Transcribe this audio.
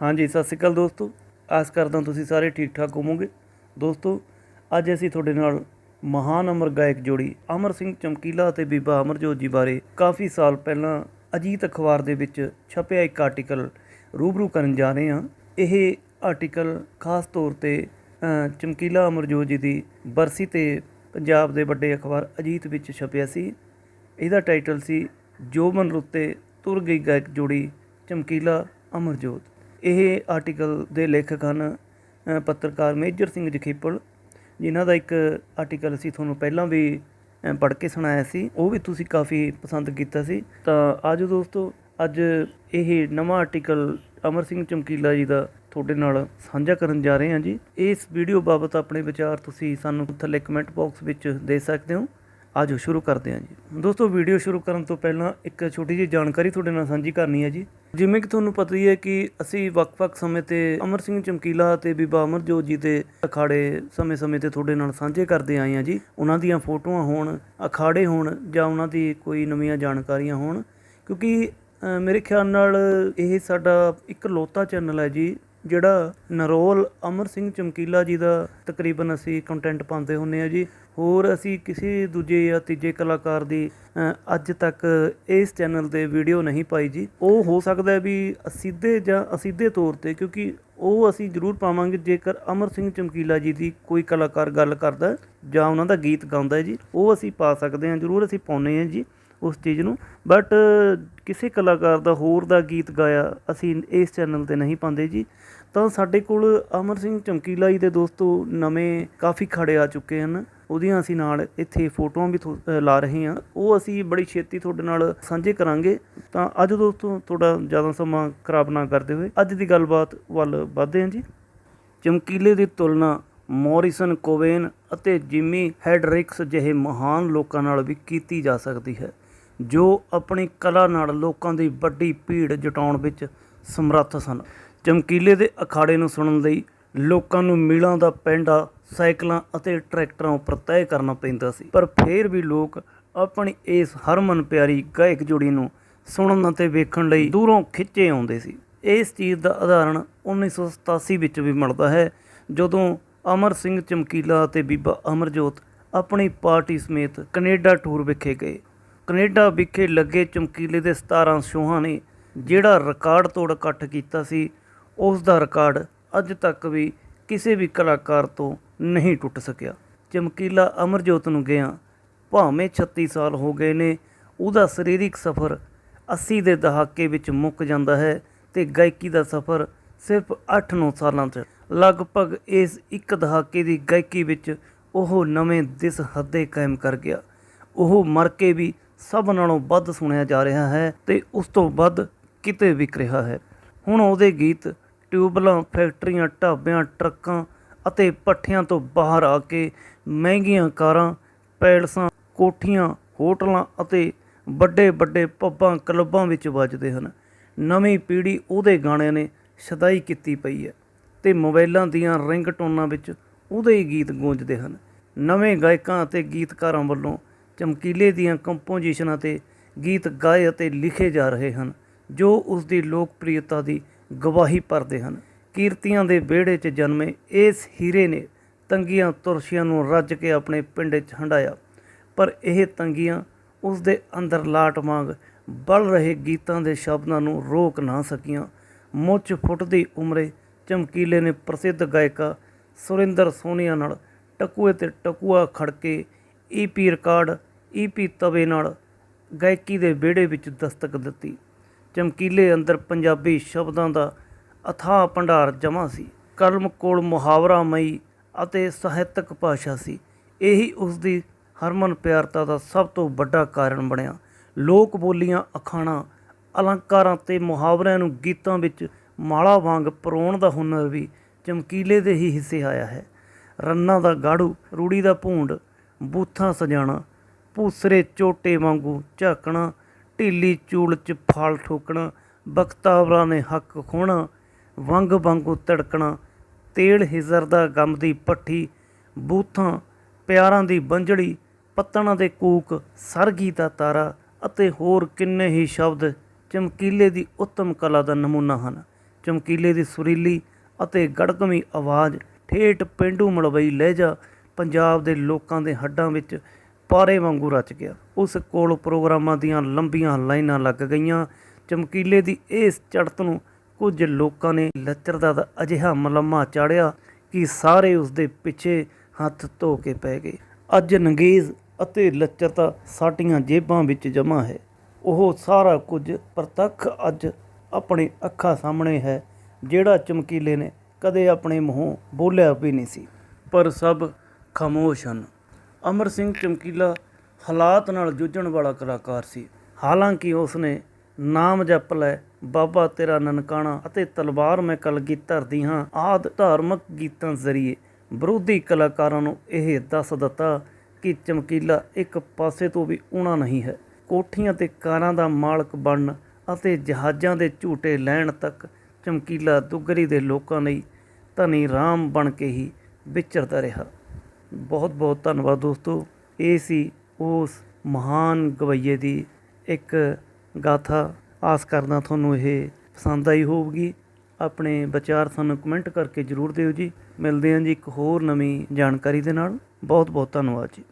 ਹਾਂਜੀ, ਸਤਿ ਸ਼੍ਰੀ ਅਕਾਲ ਦੋਸਤੋ। ਆਸ ਕਰਦਾ ਤੁਸੀਂ ਸਾਰੇ ਠੀਕ ਠਾਕ ਹੋਵੋਗੇ। ਦੋਸਤੋ, ਅੱਜ ਅਸੀਂ ਤੁਹਾਡੇ ਨਾਲ ਮਹਾਨ ਅਮਰ ਗਾਇਕ ਜੋੜੀ ਅਮਰ ਸਿੰਘ ਚਮਕੀਲਾ ਅਤੇ ਬੀਬਾ ਅਮਰਜੋਤ ਜੀ ਬਾਰੇ ਕਾਫੀ ਸਾਲ ਪਹਿਲਾਂ ਅਜੀਤ ਅਖਬਾਰ ਦੇ ਵਿੱਚ ਛਪਿਆ ਇੱਕ ਆਰਟੀਕਲ ਰੂਬਰੂ ਕਰਨ ਜਾ ਰਹੇ ਹਾਂ। ਇਹ ਆਰਟੀਕਲ ਖਾਸ ਤੌਰ ਤੇ ਚਮਕੀਲਾ ਅਮਰਜੋਤ ਜੀ ਦੀ ਬਰਸੀ ਤੇ ਪੰਜਾਬ ਦੇ ਵੱਡੇ ਅਖਬਾਰ ਅਜੀਤ ਵਿੱਚ ਛਪਿਆ ਸੀ। ਇਹਦਾ ਟਾਈਟਲ ਸੀ, ਜੋਬਨ ਰੁੱਤੇ ਤੁਰ ਗਈ ਗਾਇਕ ਜੋੜੀ ਚਮਕੀਲਾ ਅਮਰਜੋਤ ਇਹ ਆਰਟੀਕਲ ਦੇ ਲੇਖਕ ਹਨ ਪੱਤਰਕਾਰ ਮੇਜਰ ਸਿੰਘ ਜਖੇਪਲ, ਜਿਨ੍ਹਾਂ ਦਾ ਇੱਕ ਆਰਟੀਕਲ ਅਸੀਂ ਤੁਹਾਨੂੰ ਪਹਿਲਾਂ ਵੀ ਪੜ੍ਹ ਕੇ ਸੁਣਾਇਆ ਸੀ, ਉਹ ਵੀ ਤੁਸੀਂ ਕਾਫੀ ਪਸੰਦ ਕੀਤਾ ਸੀ। ਤਾਂ ਆਜੋ ਦੋਸਤੋ, ਅੱਜ ਇਹ ਨਵਾਂ ਆਰਟੀਕਲ ਅਮਰ ਸਿੰਘ ਚਮਕੀਲਾ ਜੀ ਦਾ ਤੁਹਾਡੇ ਨਾਲ ਸਾਂਝਾ ਕਰਨ ਜਾ ਰਹੇ ਹਾਂ ਜੀ। ਇਸ ਵੀਡੀਓ ਬਾਬਤ ਆਪਣੇ ਵਿਚਾਰ ਤੁਸੀਂ ਸਾਨੂੰ ਥੱਲੇ ਕਮੈਂਟ ਬਾਕਸ ਵਿੱਚ ਦੇ ਸਕਦੇ ਹੋ। ਆਜੋ, ਸ਼ੁਰੂ ਕਰਦੇ ਹਾਂ ਜੀ। ਦੋਸਤੋ ਵੀਡੀਓ ਸ਼ੁਰੂ ਕਰਨ ਤੋਂ ਪਹਿਲਾਂ ਇੱਕ ਛੋਟੀ ਜਿਹੀ ਜਾਣਕਾਰੀ ਤੁਹਾਡੇ ਨਾਲ ਸਾਂਝੀ ਕਰਨੀ ਹੈ ਜੀ। ਜਿਵੇਂ ਕਿ ਤੁਹਾਨੂੰ ਪਤਾ ਹੀ ਹੈ ਕਿ ਅਸੀਂ ਵੱਖ-ਵੱਖ ਸਮੇਂ ਤੇ ਅਮਰ ਸਿੰਘ ਚਮਕੀਲਾ ਤੇ ਬੀਬਾ ਅਮਰਜੋਤ ਜੀ ਦੇ ਅਖਾੜੇ ਸਮੇਂ-ਸਮੇਂ ਤੇ ਤੁਹਾਡੇ ਨਾਲ ਸਾਂਝੇ ਕਰਦੇ ਆਏ ਹਾਂ ਜੀ। ਉਹਨਾਂ ਦੀਆਂ ਫੋਟੋਆਂ ਹੋਣ, ਅਖਾੜੇ ਹੋਣ ਜਾਂ ਉਹਨਾਂ ਦੀ ਕੋਈ ਨਵੀਆਂ ਜਾਣਕਾਰੀਆਂ ਹੋਣ। ਕਿਉਂਕਿ ਮੇਰੇ ਖਿਆਲ ਨਾਲ ਇਹ ਸਾਡਾ ਇੱਕ ਲੋਤਾ ਚੈਨਲ ਹੈ ਜੀ। ਜਿਹੜਾ ਨਰੋਲ ਅਮਰ ਸਿੰਘ ਚਮਕੀਲਾ ਜੀ ਦਾ ਤਕਰੀਬਨ ਅਸੀਂ ਕੰਟੈਂਟ ਪਾਉਂਦੇ ਹੁੰਨੇ ਆ ਜੀ। ਹੋਰ ਅਸੀਂ ਕਿਸੇ ਦੂਜੇ ਜਾਂ ਤੀਜੇ ਕਲਾਕਾਰ ਦੀ ਅੱਜ ਤੱਕ ਇਸ ਚੈਨਲ ਤੇ ਵੀਡੀਓ ਨਹੀਂ ਪਾਈ ਜੀ। ਉਹ ਹੋ ਸਕਦਾ ਵੀ ਸਿੱਧੇ ਜਾਂ ਅਸਿੱਧੇ ਤੌਰ ਤੇ, ਕਿਉਂਕਿ ਉਹ ਅਸੀਂ ਜ਼ਰੂਰ ਪਾਵਾਂਗੇ ਜੇਕਰ ਅਮਰ ਸਿੰਘ ਚਮਕੀਲਾ ਜੀ ਦੀ ਕੋਈ ਕਲਾਕਾਰ ਗੱਲ ਕਰਦਾ ਜਾਂ ਉਹਨਾਂ ਦਾ ਗੀਤ ਗਾਉਂਦਾ ਹੈ ਜੀ। ਉਹ ਅਸੀਂ ਪਾ ਸਕਦੇ ਹਾਂ, ਜ਼ਰੂਰ ਅਸੀਂ ਪਾਉਨੇ ਹਾਂ ਜੀ। ਉਸ ਚੀਜ਼ ਨੂੰ। ਬਟ ਕਿਸੇ ਕਲਾਕਾਰ ਦਾ ਹੋਰ ਦਾ ਗੀਤ ਗਾਇਆ ਅਸੀਂ ਇਸ ਚੈਨਲ ਤੇ ਨਹੀਂ ਪਾਉਂਦੇ ਜੀ। ਤਾਂ ਸਾਡੇ ਕੋਲ ਅਮਰ ਸਿੰਘ ਚਮਕੀਲਾ ਜੀ ਦੇ ਦੋਸਤੋ ਨਵੇਂ ਕਾਫੀ ਖੜੇ ਆ ਚੁੱਕੇ ਹਨ। ਉਹਦੀਆਂ ਅਸੀਂ ਨਾਲ ਇੱਥੇ ਫੋਟੋਆਂ ਵੀ ਥੋ- ਲਾ ਰਹੇ ਹਾਂ। ਉਹ ਅਸੀਂ ਬੜੀ ਛੇਤੀ ਤੁਹਾਡੇ ਨਾਲ ਸਾਂਝੇ ਕਰਾਂਗੇ। ਤਾਂ ਅੱਜ ਦੋਸਤੋ ਤੁਹਾਡਾ ਜ਼ਿਆਦਾ ਸਮਾਂ ਖਰਾਬ ਨਾ ਕਰਦੇ ਹੋਏ ਅੱਜ ਦੀ ਗੱਲਬਾਤ ਵੱਲ ਵਧਦੇ ਹਾਂ ਜੀ। ਚਮਕੀਲੇ ਦੀ ਤੁਲਨਾ ਮੌਰਿਸਨ, ਕੋਵੇਨ ਅਤੇ ਜਿਮੀ ਹੈਡਰਿਕਸ ਜਿਹੇ ਮਹਾਨ ਲੋਕਾਂ ਨਾਲ ਵੀ ਕੀਤੀ ਜਾ ਸਕਦੀ ਹੈ। ਜੋ ਆਪਣੀ ਕਲਾ ਨਾਲ ਲੋਕਾਂ ਦੀ ਵੱਡੀ ਭੀੜ ਜਟਾਉਣ ਵਿੱਚ ਸਮਰੱਥ ਸਨ। ਚਮਕੀਲੇ ਦੇ ਅਖਾੜੇ ਨੂੰ ਸੁਣਨ ਲਈ ਲੋਕਾਂ ਨੂੰ ਮੀਲਾਂ ਦਾ ਪੈਂਡਾ, ਸਾਈਕਲਾਂ ਅਤੇ ਟਰੈਕਟਰਾਂ ਉੱਪਰ ਤੈਅ ਕਰਨਾ ਪੈਂਦਾ ਸੀ। ਪਰ ਫਿਰ ਵੀ ਲੋਕ ਆਪਣੀ ਇਸ ਹਰਮਨ ਪਿਆਰੀ ਗਾਇਕ ਜੋੜੀ ਨੂੰ ਸੁਣਨ ਅਤੇ ਵੇਖਣ ਲਈ ਦੂਰੋਂ ਖਿੱਚੇ ਆਉਂਦੇ ਸੀ। ਇਸ ਚੀਜ਼ ਦਾ ਉਦਾਹਰਣ 1987 ਵਿੱਚ ਵੀ ਮਿਲਦਾ ਹੈ, ਜਦੋਂ ਅਮਰ ਸਿੰਘ ਚਮਕੀਲਾ ਅਤੇ ਬੀਬਾ ਅਮਰਜੋਤ ਆਪਣੀ ਪਾਰਟੀ ਸਮੇਤ ਕੈਨੇਡਾ ਟੂਰ ਵਿਖੇ ਗਏ। ਕੈਨੇਡਾ ਵਿਖੇ ਲੱਗੇ ਚਮਕੀਲੇ ਦੇ 17 ਸ਼ੋਹਾਂ ਨੇ ਜਿਹੜਾ ਰਿਕਾਰਡ ਤੋੜ ਇਕੱਠ ਕੀਤਾ ਸੀ, ਉਸ ਦਾ ਰਿਕਾਰਡ ਅੱਜ ਤੱਕ ਵੀ ਕਿਸੇ ਵੀ ਕਲਾਕਾਰ ਤੋਂ ਨਹੀਂ ਟੁੱਟ ਸਕਿਆ। ਚਮਕੀਲਾ ਅਮਰਜੋਤ ਨੂੰ ਗਿਆ। ਭਾਵੇਂ 36 ਸਾਲ ਹੋ ਗਏ ਨੇ, ਉਹਦਾ ਸਰੀਰਕ ਸਫ਼ਰ 80 ਦੇ ਦਹਾਕੇ ਵਿੱਚ ਮੁੱਕ ਜਾਂਦਾ ਹੈ ਤੇ ਗਾਇਕੀ ਦਾ ਸਫ਼ਰ ਸਿਰਫ 8-9 ਸਾਲਾਂ 'ਚ। ਲਗਭਗ ਇਸ ਇੱਕ ਦਹਾਕੇ ਦੀ ਗਾਇਕੀ ਵਿੱਚ ਉਹ ਨਵੇਂ ਦਿਸ ਹੱਦੇ ਕਾਇਮ ਕਰ ਗਿਆ। ਉਹ ਮਰ ਕੇ ਵੀ ਸਭ ਨਾਲੋਂ ਵੱਧ ਸੁਣਿਆ ਜਾ ਰਿਹਾ ਹੈ ਤੇ ਉਸ ਤੋਂ ਵੱਧ ਕਿਤੇ ਵਿਕ ਰਿਹਾ ਹੈ। ਹੁਣ ਉਹਦੇ ਗੀਤ ਟਿਊਬਲਾਂ, ਫੈਕਟਰੀਆਂ, ਢਾਬਿਆਂ, ਟਰੱਕਾਂ ਅਤੇ ਪੱਠਿਆਂ ਤੋਂ ਬਾਹਰ ਆ ਕੇ ਮਹਿੰਗੀਆਂ ਕਾਰਾਂ, ਪੈਲਸਾਂ, ਕੋਠੀਆਂ, ਹੋਟਲਾਂ ਅਤੇ ਵੱਡੇ ਵੱਡੇ ਪੱਬਾਂ, ਕਲੱਬਾਂ ਵਿੱਚ ਵੱਜਦੇ ਹਨ। ਨਵੀਂ ਪੀੜ੍ਹੀ ਉਹਦੇ ਗਾਣਿਆਂ ਨੇ ਸਦਾਈ ਕੀਤੀ ਪਈ ਹੈ ਤੇ ਮੋਬਾਈਲਾਂ ਦੀਆਂ ਰਿੰਗਟੋਨਾਂ ਵਿੱਚ ਉਹਦੇ ਹੀ ਗੀਤ ਗੂੰਜਦੇ ਹਨ। ਨਵੇਂ ਗਾਇਕਾਂ ਅਤੇ ਗੀਤਕਾਰਾਂ ਵੱਲੋਂ ਚਮਕੀਲੇ ਦੀਆਂ ਕੰਪੋਜੀਸ਼ਨਾਂ ਤੇ ਗੀਤ ਗਾਏ ਅਤੇ ਲਿਖੇ ਜਾ ਰਹੇ ਹਨ, ਜੋ ਉਸ ਦੀ ਲੋਕਪ੍ਰਿਯਤਾ ਦੀ ਗਵਾਹੀ ਭਰਦੇ ਹਨ। ਕੀਰਤੀਆਂ ਦੇ ਵਿਹੜੇ 'ਚ ਜਨਮੇ ਇਸ ਹੀਰੇ ਨੇ ਤੰਗੀਆਂ ਤੁਰਸ਼ੀਆਂ ਨੂੰ ਰੱਜ ਕੇ ਆਪਣੇ ਪਿੰਡ 'ਚ ਹੰਡਾਇਆ ਪਰ ਇਹ ਤੰਗੀਆਂ ਉਸ ਦੇ ਅੰਦਰ ਲਾਟ ਵਾਂਗ ਬਲ ਰਹੇ ਗੀਤਾਂ ਦੇ ਸ਼ਬਦਾਂ ਨੂੰ ਰੋਕ ਨਾ ਸਕੀਆਂ। ਮੁੱਛ ਫੁੱਟਦੀ ਉਮਰੇ ਚਮਕੀਲੇ ਨੇ ਪ੍ਰਸਿੱਧ ਗਾਇਕਾ ਸੁਰਿੰਦਰ ਸੋਨੀਆ ਨਾਲ ਟਕੂਏ ਤੇ ਟਕੂਆ ਖੜਕੇ ਈਪੀ ਰਿਕਾਰਡ ਈਪੀ ਤਵੇ ਨਾਲ ਗਾਇਕੀ ਦੇ ਵਿਹੜੇ ਵਿੱਚ ਦਸਤਕ ਦਿੱਤੀ। ਚਮਕੀਲੇ ਅੰਦਰ ਪੰਜਾਬੀ ਸ਼ਬਦਾਂ ਦਾ ਅਥਾਹ ਭੰਡਾਰ ਜਮ੍ਹਾਂ ਸੀ। ਕਲਮ ਕੋਲ ਮੁਹਾਵਰਾਮਈ ਅਤੇ ਸਾਹਿਤਕ ਭਾਸ਼ਾ ਸੀ। ਇਹੀ ਉਸ ਦੀ ਹਰਮਨ ਪਿਆਰਤਾ ਦਾ ਸਭ ਤੋਂ ਵੱਡਾ ਕਾਰਨ ਬਣਿਆ। ਲੋਕ ਬੋਲੀਆਂ, ਅਖਾਣਾਂ, ਅਲੰਕਾਰਾਂ ਤੇ ਮੁਹਾਵਰਿਆਂ ਨੂੰ ਗੀਤਾਂ ਵਿੱਚ ਮਾਲਾ ਵਾਂਗ ਪਰੋਣ ਦਾ ਹੁਨਰ ਵੀ ਚਮਕੀਲੇ ਦੇ ਹੀ ਹਿੱਸੇ ਆਇਆ ਹੈ। ਰੰਨਾਂ ਦਾ ਗਾੜੂ, ਰੂੜੀ ਦਾ ਭੂੰਡ ਬੂਥਾਂ ਸਜਾਣਾ, ਭੂਸਰੇ ਚੋਟੇ ਵਾਂਗੂ ਝਾਕਣਾ, ਢੀਲੀ ਚੂਲ 'ਚ ਫਲ ਠੋਕਣਾ, ਬਖਤਾਵਰਾਂ ਨੇ ਹੱਕ ਖੋਣਾ, ਵੰਗ ਵਾਂਗੂ ਤੜਕਣਾ ਤੇਲ ਹਿਜ਼ਰ ਦਾ ਗਮ ਦੀ ਪੱਠੀ, ਬੂਥਾਂ, ਪਿਆਰਾਂ ਦੀ ਬੰਜੜੀ, ਪੱਤਣਾਂ ਦੇ ਕੂਕ, ਸਰਗੀ ਦਾ ਤਾਰਾ ਅਤੇ ਹੋਰ ਕਿੰਨੇ ਹੀ ਸ਼ਬਦ ਚਮਕੀਲੇ ਦੀ ਉੱਤਮ ਕਲਾ ਦਾ ਨਮੂਨਾ ਹਨ। ਚਮਕੀਲੇ ਦੀ ਸੁਰੀਲੀ ਅਤੇ ਗੜਗਮੀ ਆਵਾਜ਼, ਠੇਠ ਪਿੰਡੂ ਮਲਵਈ ਲਹਿਜਾ ਪੰਜਾਬ ਦੇ ਲੋਕਾਂ ਦੇ ਹੱਡਾਂ ਵਿੱਚ ਪਾਰੇ ਵਾਂਗੂ ਰਚ ਗਿਆ। ਉਸ ਕੋਲ ਪ੍ਰੋਗਰਾਮਾਂ ਦੀਆਂ ਲੰਬੀਆਂ ਲਾਈਨਾਂ ਲੱਗ ਗਈਆਂ। ਚਮਕੀਲੇ ਦੀ ਇਸ ਚੜਤ ਨੂੰ ਕੁਝ ਲੋਕਾਂ ਨੇ ਲੱਚਰਦਾ ਦਾ ਅਜਿਹਾ ਮਲਮਾ ਚਾੜਿਆ ਕਿ ਸਾਰੇ ਉਸ ਦੇ ਪਿੱਛੇ ਹੱਥ ਧੋ ਕੇ ਪੈ ਗਏ। ਅੱਜ ਨੰਗੇਜ਼ ਅਤੇ ਲੱਚਰਤਾ ਸਾਡੀਆਂ ਜੇਬਾਂ ਵਿੱਚ ਜਮ੍ਹਾਂ ਹੈ। ਉਹ ਸਾਰਾ ਕੁਝ ਪ੍ਰਤੱਖ ਅੱਜ ਆਪਣੇ ਅੱਖਾਂ ਸਾਹਮਣੇ ਹੈ, ਜਿਹੜਾ ਚਮਕੀਲੇ ਨੇ ਕਦੇ ਆਪਣੇ ਮੂੰਹੋਂ ਬੋਲਿਆ ਵੀ ਨਹੀਂ ਸੀ। ਪਰ ਸਭ ਖਾਮੋਸ਼ ਹਨ। ਅਮਰ ਸਿੰਘ ਚਮਕੀਲਾ ਹਾਲਾਤ ਨਾਲ ਜੂਝਣ ਵਾਲਾ ਕਲਾਕਾਰ ਸੀ। ਹਾਲਾਂਕਿ ਉਸਨੇ ਨਾਮ ਜਪ ਲੈ, ਬਾਬਾ ਤੇਰਾ ਨਨਕਾਣਾ ਅਤੇ ਤਲਵਾਰ ਮੈਂ ਕਲਗੀ ਧਰਦੀ ਹਾਂ ਆਦ ਧਾਰਮਿਕ ਗੀਤਾਂ ਜ਼ਰੀਏ ਵਿਰੋਧੀ ਕਲਾਕਾਰਾਂ ਨੂੰ ਇਹ ਦੱਸ ਦਿੱਤਾ ਕਿ ਚਮਕੀਲਾ ਇੱਕ ਪਾਸੇ ਤੋਂ ਵੀ ਊਣਾ ਨਹੀਂ ਹੈ। ਕੋਠੀਆਂ ਤੇ ਕਾਰਾਂ ਦਾ ਮਾਲਕ ਬਣਨ ਅਤੇ ਜਹਾਜ਼ਾਂ ਦੇ ਝੂਟੇ ਲੈਣ ਤੱਕ ਚਮਕੀਲਾ ਦੁੱਗਰੀ ਦੇ ਲੋਕਾਂ ਲਈ ਧਨੀ ਰਾਮ ਬਣ ਕੇ ਹੀ ਵਿਚਰਦਾ ਰਿਹਾ। ਬਹੁਤ ਬਹੁਤ ਧੰਨਵਾਦ ਦੋਸਤੋ। ਇਹ ਸੀ ਉਸ ਮਹਾਨ ਗਵਈਏ ਦੀ ਇੱਕ ਗਾਥਾ। ਆਸ ਕਰਦਾ ਤੁਹਾਨੂੰ ਇਹ ਪਸੰਦ ਆਈ ਹੋਵੇਗੀ ਆਪਣੇ ਵਿਚਾਰ ਸਾਨੂੰ ਕਮੈਂਟ ਕਰਕੇ ਜਰੂਰ ਦਿਓ ਜੀ। ਮਿਲਦੇ ਹਾਂ ਜੀ ਇੱਕ ਹੋਰ ਨਵੀਂ ਜਾਣਕਾਰੀ ਦੇ ਨਾਲ। ਬਹੁਤ ਬਹੁਤ ਧੰਨਵਾਦ ਜੀ।